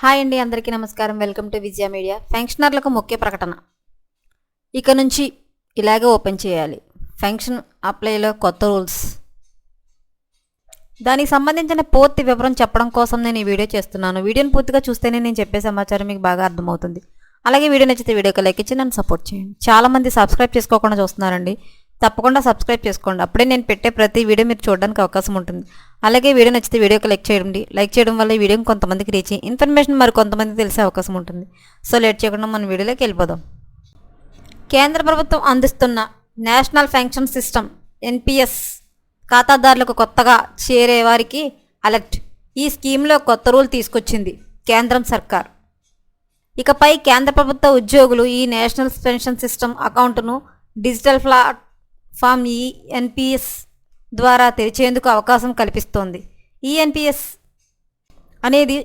Hi అండి అందరికీ నమస్కారం. Welcome to Vijaya media. ఫంక్షనర్లకు ముఖ్య ప్రకటన. ఇక నుంచి ఇలాగే ఓపెన్ చేయాలి. ఫెన్షన్ అప్లైలో కొత్త రూల్స్. దానికి సంబంధించిన పూర్తి వివరం చెప్పడం కోసం నేను ఈ వీడియో చేస్తున్నాను. వీడియోని పూర్తిగా చూస్తేనే నేను చెప్పే సమాచారం మీకు బాగా అర్థమవుతుంది. అలాగే వీడియో నచ్చితే వీడియోకి లైక్ ఇచ్చి నన్ను సపోర్ట్ చేయండి. చాలామంది సబ్స్క్రైబ్ చేసుకోకుండా చూస్తున్నారండి. తప్పకుండా సబ్స్క్రైబ్ చేసుకోండి. అప్పుడే నేను పెట్టే ప్రతి వీడియో మీరు చూడడానికి అవకాశం ఉంటుంది. అలాగే వీడియో నచ్చితే వీడియోకి లైక్ చేయండి. లైక్ చేయడం వల్ల ఈ కొంతమందికి రీచ్ ఇన్ఫర్మేషన్ మరి కొంతమందికి తెలిసే అవకాశం ఉంటుంది. సో లేట్ చేయకుండా మన వీడియోలోకి వెళ్ళిపోదాం. కేంద్ర ప్రభుత్వం అందిస్తున్న నేషనల్ పెన్షన్ సిస్టమ్ ఎన్పిఎస్ ఖాతాదారులకు కొత్తగా చేరే వారికి అలర్ట్. ఈ స్కీమ్లో కొత్త రూల్ తీసుకొచ్చింది కేంద్రం సర్కార్. ఇకపై కేంద్ర ప్రభుత్వ ఉద్యోగులు ఈ నేషనల్ పెన్షన్ సిస్టమ్ అకౌంట్ను డిజిటల్ ప్లాట్ఫామ్ ఈ ఎన్పిఎస్ ద్వారా తెరిచేందుకు అవకాశం కల్పిస్తోంది. ఈ అనేది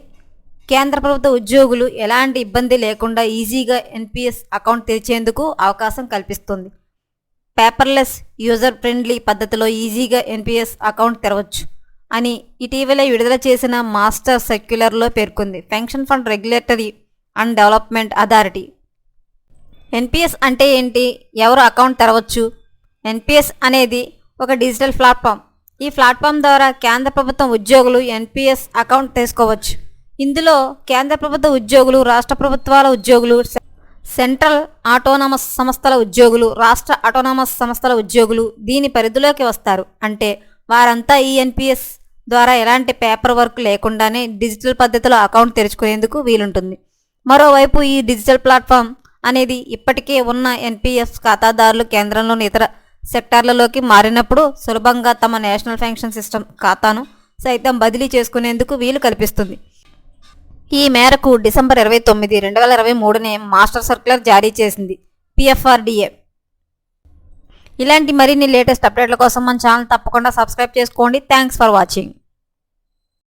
కేంద్ర ప్రభుత్వ ఉద్యోగులు ఎలాంటి ఇబ్బంది లేకుండా ఈజీగా ఎన్పిఎస్ అకౌంట్ తెరిచేందుకు అవకాశం కల్పిస్తుంది. పేపర్లెస్ యూజర్ ఫ్రెండ్లీ పద్ధతిలో ఈజీగా ఎన్పిఎస్ అకౌంట్ తెరవచ్చు అని ఇటీవలే విడుదల చేసిన మాస్టర్ సర్క్యులర్లో పేర్కొంది. Pension fund regulatory and development authority. NPS అంటే ఏంటి? ఎవరు అకౌంట్ తెరవచ్చు? ఎన్పిఎస్ అనేది ఒక డిజిటల్ ప్లాట్ఫామ్. ఈ ప్లాట్ఫామ్ ద్వారా కేంద్ర ప్రభుత్వం ఉద్యోగులు ఎన్పిఎస్ అకౌంట్ తీసుకోవచ్చు. ఇందులో కేంద్ర ప్రభుత్వ ఉద్యోగులు రాష్ట్ర ప్రభుత్వాల ఉద్యోగులు సెంట్రల్ ఆటోనమస్ సంస్థల ఉద్యోగులు రాష్ట్ర ఆటోనమస్ సంస్థల ఉద్యోగులు దీని పరిధిలోకి వస్తారు. అంటే వారంతా ఈ ఎన్పిఎస్ ద్వారా ఎలాంటి పేపర్ వర్క్ లేకుండానే డిజిటల్ పద్ధతిలో అకౌంట్ తెరుచుకునేందుకు వీలుంటుంది. మరోవైపు ఈ డిజిటల్ ప్లాట్ఫామ్ అనేది ఇప్పటికే ఉన్న ఎన్పిఎస్ ఖాతాదారులు కేంద్రంలోని ఇతర సెక్టార్లలోకి మారినప్పుడు సులభంగా తమ నేషనల్ పెన్షన్ సిస్టమ్ ఖాతాను సైతం బదిలీ చేసుకునేందుకు వీలు కల్పిస్తుంది. ఈ మేరకు డిసెంబర్ ఇరవై తొమ్మిది రెండు వేల ఇరవై మూడునే మాస్టర్ సర్క్యులర్ జారీ చేసింది పిఎఫ్ఆర్డిఏ. ఇలాంటి మరిన్ని లేటెస్ట్ అప్డేట్ల కోసం మన ఛానల్ తప్పకుండా సబ్స్క్రైబ్ చేసుకోండి. Thanks for watching.